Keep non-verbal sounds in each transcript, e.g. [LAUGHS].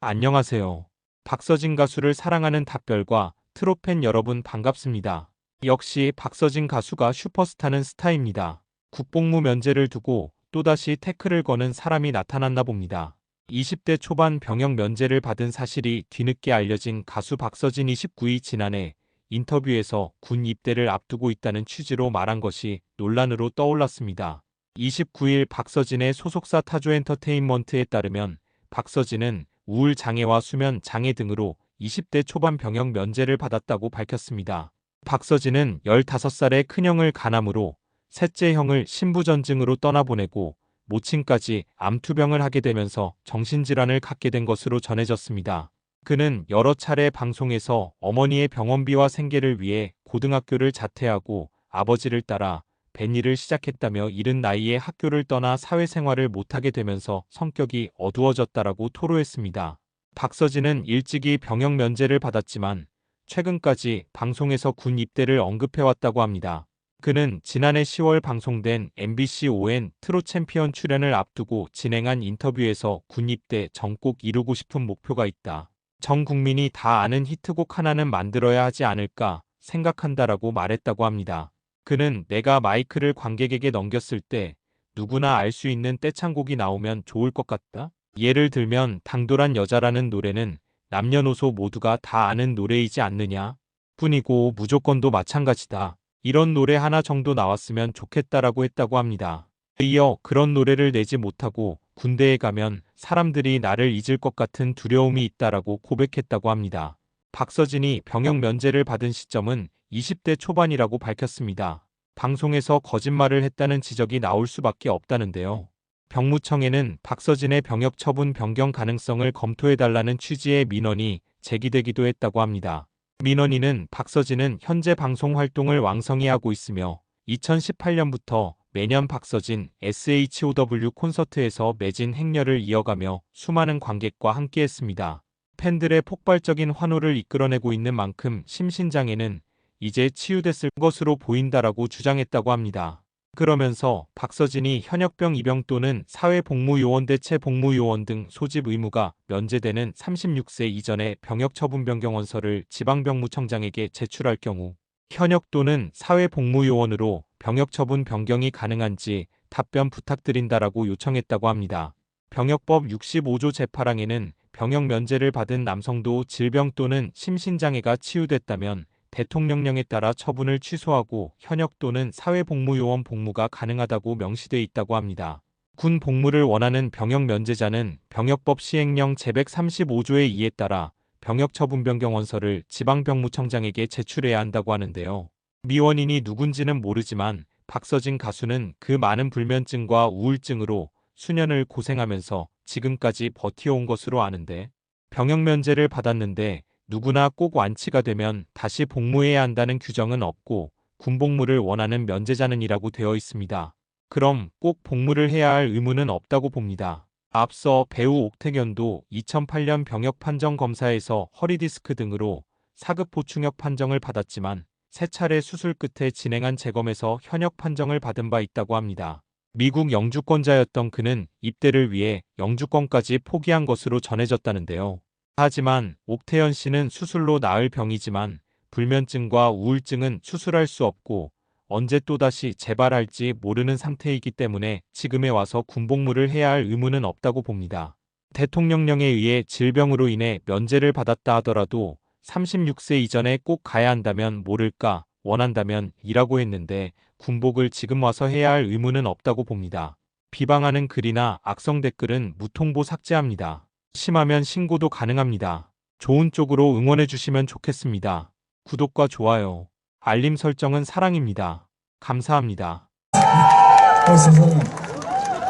안녕하세요. 박서진 가수를 사랑하는 답별과 트로팬 여러분 반갑습니다. 역시 박서진 가수가 슈퍼스타는 스타입니다. 국뽕무 면제를 두고 또다시 태클을 거는 사람이 나타났나 봅니다. 20대 초반 병역 면제를 받은 사실이 뒤늦게 알려진 가수 박서진 29일 지난해 인터뷰에서 군 입대를 앞두고 있다는 취지로 말한 것이 논란으로 떠올랐습니다. 29일 박서진의 소속사 타조 엔터테인먼트에 따르면 박서진은 우울 장애와 수면 장애 등으로 20대 초반 병역 면제를 받았다고 밝혔습니다. 박서진은 15살의 큰형을 간암으로 셋째 형을 신부전증으로 떠나보내고 모친까지 암투병을 하게 되면서 정신질환을 갖게 된 것으로 전해졌습니다. 그는 여러 차례 방송에서 어머니의 병원비와 생계를 위해 고등학교를 자퇴하고 아버지를 따라 벤일을 시작했다며 이른 나이에 학교를 떠나 사회생활을 못하게 되면서 성격이 어두워졌다라고 토로했습니다. 박서진은 일찍이 병역 면제를 받았지만 최근까지 방송에서 군 입대를 언급해왔다고 합니다. 그는 지난해 10월 방송된 MBC ON 트롯 챔피언 출연을 앞두고 진행한 인터뷰에서 군 입대 전 꼭 이루고 싶은 목표가 있다. 전 국민이 다 아는 히트곡 하나는 만들어야 하지 않을까 생각한다라고 말했다고 합니다. 그는 내가 마이크를 관객에게 넘겼을 때 누구나 알 수 있는 떼창곡이 나오면 좋을 것 같다. 예를 들면 당돌한 여자라는 노래는 남녀노소 모두가 다 아는 노래이지 않느냐. 뿐이고 무조건도 마찬가지다. 이런 노래 하나 정도 나왔으면 좋겠다라고 했다고 합니다. 이어 그런 노래를 내지 못하고 군대에 가면 사람들이 나를 잊을 것 같은 두려움이 있다라고 고백했다고 합니다. 박서진이 병역 면제를 받은 시점은 20대 초반이라고 밝혔습니다. 방송에서 거짓말을 했다는 지적이 나올 수밖에 없다는데요. 병무청에는 박서진의 병역 처분 변경 가능성을 검토해달라는 취지의 민원이 제기되기도 했다고 합니다. 민원인은 박서진은 현재 방송 활동을 왕성히 하고 있으며 2018년부터 매년 박서진 SHOW 콘서트에서 매진 행렬을 이어가며 수많은 관객과 함께했습니다. 팬들의 폭발적인 환호를 이끌어내고 있는 만큼 심신장애는 이제 치유됐을 것으로 보인다라고 주장했다고 합니다. 그러면서 박서진이 현역병 입영 또는 사회복무요원 대체 복무요원 등 소집 의무가 면제되는 36세 이전의 병역 처분 변경 원서를 지방병무청장에게 제출할 경우 현역 또는 사회복무요원으로 병역 처분 변경이 가능한지 답변 부탁드린다라고 요청했다고 합니다. 병역법 65조 제8항에는 병역 면제를 받은 남성도 질병 또는 심신장애가 치유됐다면 대통령령에 따라 처분을 취소하고 현역 또는 사회복무요원 복무가 가능하다고 명시돼 있다고 합니다. 군 복무를 원하는 병역 면제자는 병역법 시행령 제135조의 2에 따라 병역 처분 변경 원서를 지방병무청장에게 제출해야 한다고 하는데요. 미원인이 누군지는 모르지만 박서진 가수는 그 많은 불면증과 우울증으로 수년을 고생하면서 지금까지 버티어온 것으로 아는데 병역 면제를 받았는데 누구나 꼭 완치가 되면 다시 복무해야 한다는 규정은 없고 군복무를 원하는 면제자는이라고 되어 있습니다. 그럼 꼭 복무를 해야 할 의무는 없다고 봅니다. 앞서 배우 옥태견도 2008년 병역 판정 검사에서 허리디스크 등으로 4급 보충역 판정을 받았지만 세 차례 수술 끝에 진행한 재검에서 현역 판정을 받은 바 있다고 합니다. 미국 영주권자였던 그는 입대를 위해 영주권까지 포기한 것으로 전해졌다는데요. 하지만 옥태현 씨는 수술로 나을 병이지만 불면증과 우울증은 수술할 수 없고 언제 또다시 재발할지 모르는 상태이기 때문에 지금에 와서 군복무를 해야 할 의무는 없다고 봅니다. 대통령령에 의해 질병으로 인해 면제를 받았다 하더라도 36세 이전에 꼭 가야 한다면 모를까 원한다면 이라고 했는데 군복을 지금 와서 해야 할 의무는 없다고 봅니다. 비방하는 글이나 악성 댓글은 무통보 삭제합니다. 심하면 신고도 가능합니다. 좋은 쪽으로 응원해 주시면 좋겠습니다. 구독과 좋아요, 알림 설정은 사랑입니다. 감사합니다.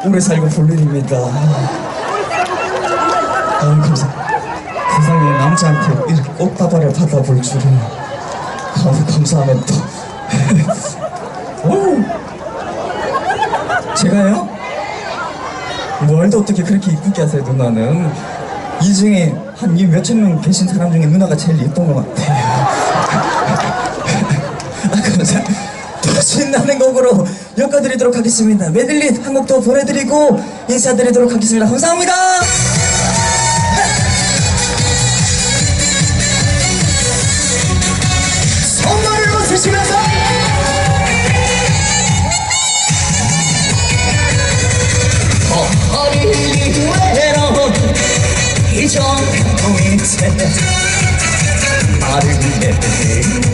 오래 살고 볼 일입니다. 아, 감사. 세상에 남자한테 이렇게 꽃다발을 받아볼 줄은 아, 오, [LAUGHS] 제가요? 뭘도 어떻게 그렇게 이쁘게 하세요 누나는? 이 중에 한이 몇천 명 계신 사람 중에 누나가 제일 예쁜 것 같아요. [LAUGHS] 아, 신나는 곡으로 엮어드리도록 하겠습니다. 메들리 한 곡 더 보내드리고 인사드리도록 하겠습니다. 감사합니다.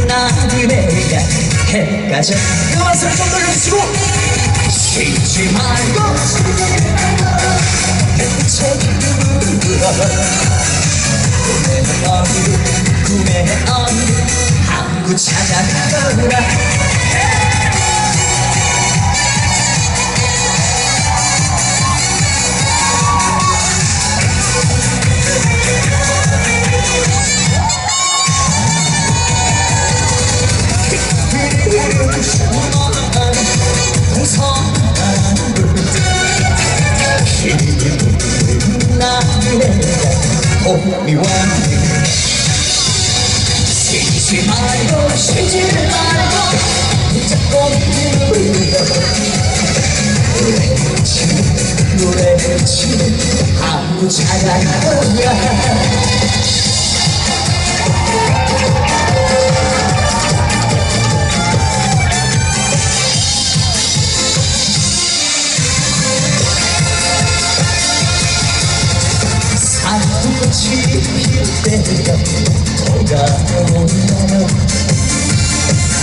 나를 내가 해가 져 음악을 좀 돌려주시고 쉬지 말고 꿈의 어디 꿈의 어디 한국 찾아가라 찾아가라 산꽃이 필 때가 돌아오나요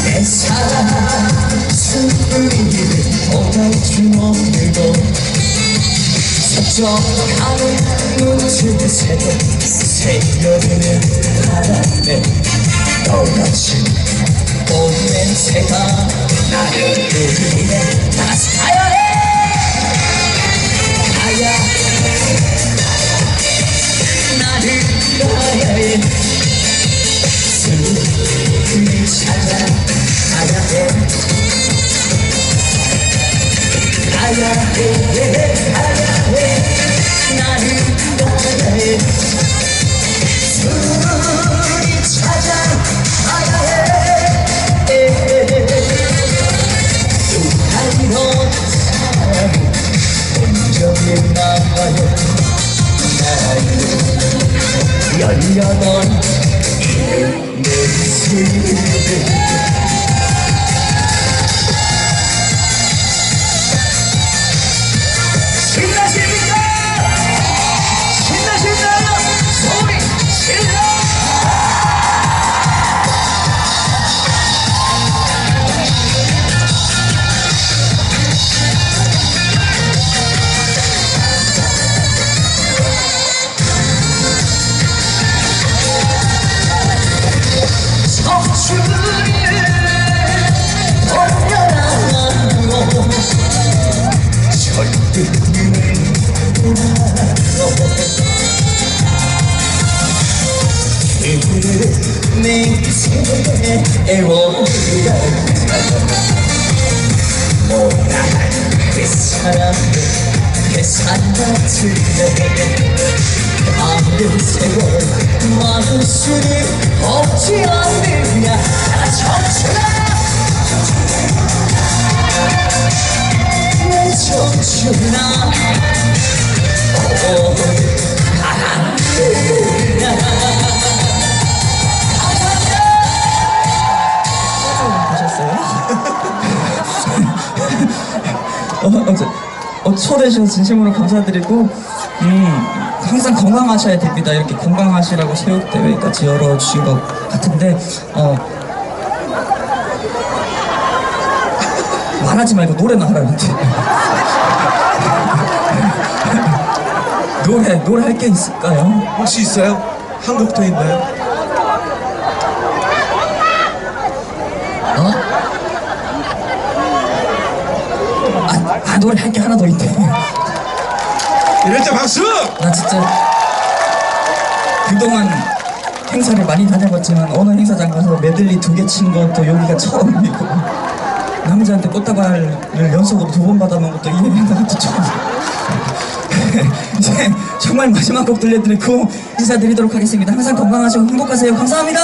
내 사랑 숨을 돌아오지 못해도 서 눈을 새도 새겨드는 바람에 떠나친 봄 냄새가 나를 울리네 다시 가야 내 애원이라 못나갈 그 사람 그 사람 같은데 아무 세월 많은 수는 없지 않느냐 나 청춘아 내 청춘아 오 하셨어 어, 초대해 주셔서 진심으로 감사드리고 음, 항상 건강하셔야 됩니다. 이렇게 건강하시라고 체육대회까지 열어주신 것 같은데 어, 말하지 말고 노래나 하라는데 [LAUGHS] 노래 노래 할 게 있을까요? 혹시 있어요? 한국도 있나요? 어? 아, 아 노래 할게 하나 더 있대. 이럴 때 박수! 나 진짜 그동안 행사를 많이 다녀봤지만 어느 행사장 가서 메들리 두 개 친 것도 여기가 처음이고 남자한테 꽃다발을 연속으로 두 번 받아놓은 것도 이 행사가 처음 [LAUGHS] 이제 정말 마지막 곡 들려드리고 인사드리도록 하겠습니다 항상 건강하시고 행복하세요 감사합니다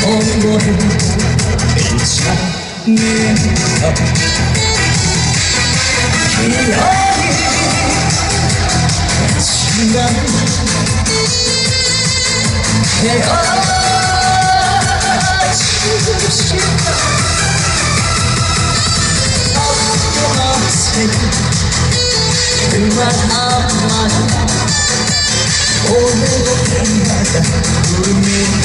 선거를 밀착내어 기억이 지난 헤어지고 싶다 어색 그만 한마디 오늘도 밤마다 꿈이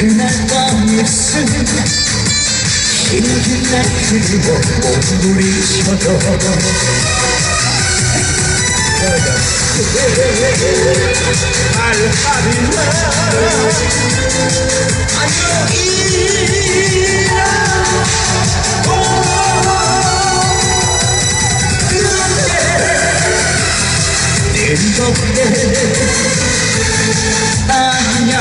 그날 밤이었음 힘든 날 그리고 몸부리쳐도 안녕이라 행복해 아니야